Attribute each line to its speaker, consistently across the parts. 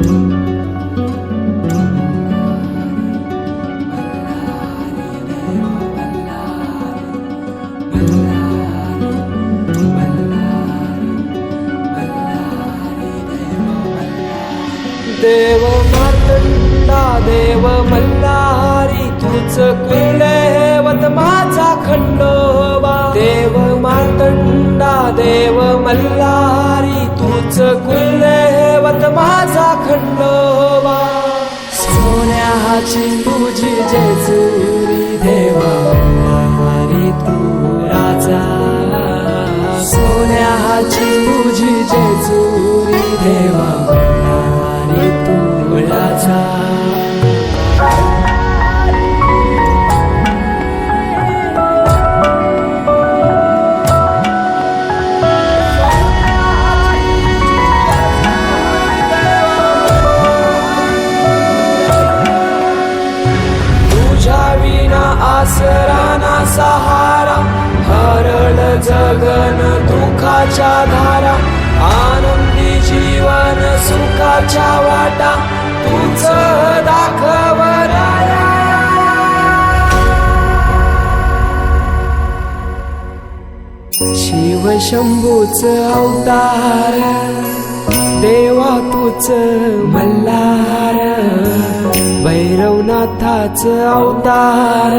Speaker 1: देव मार्तंडा देव मल्हारी तुझ कुलवत माझा खंडोबा. देव मार्तंडा देव मल्हारी तुझ पर्वत माझा खंडोबा. सोन्याची तुझी जेजुरी देवा मल्हारी तू राजा. सोन्याची तुझी जेजुरी देवा मल्हारी तू राजा. सहारा हरळ जगन दुखाच्या धारा आनंदी जीवन सुखाच्या वाटा तुझ दाखव शिव शंभूच अवतार देवा तूच मल्हार भैरवनाथाच अवतार.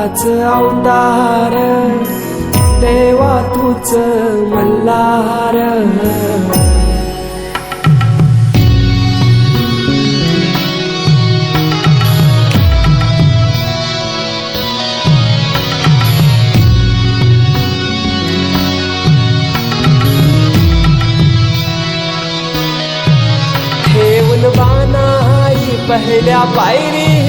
Speaker 1: तुझाच अवतार देवा तूच मल्हार. ठेवून बानाई पहिल्या पायरी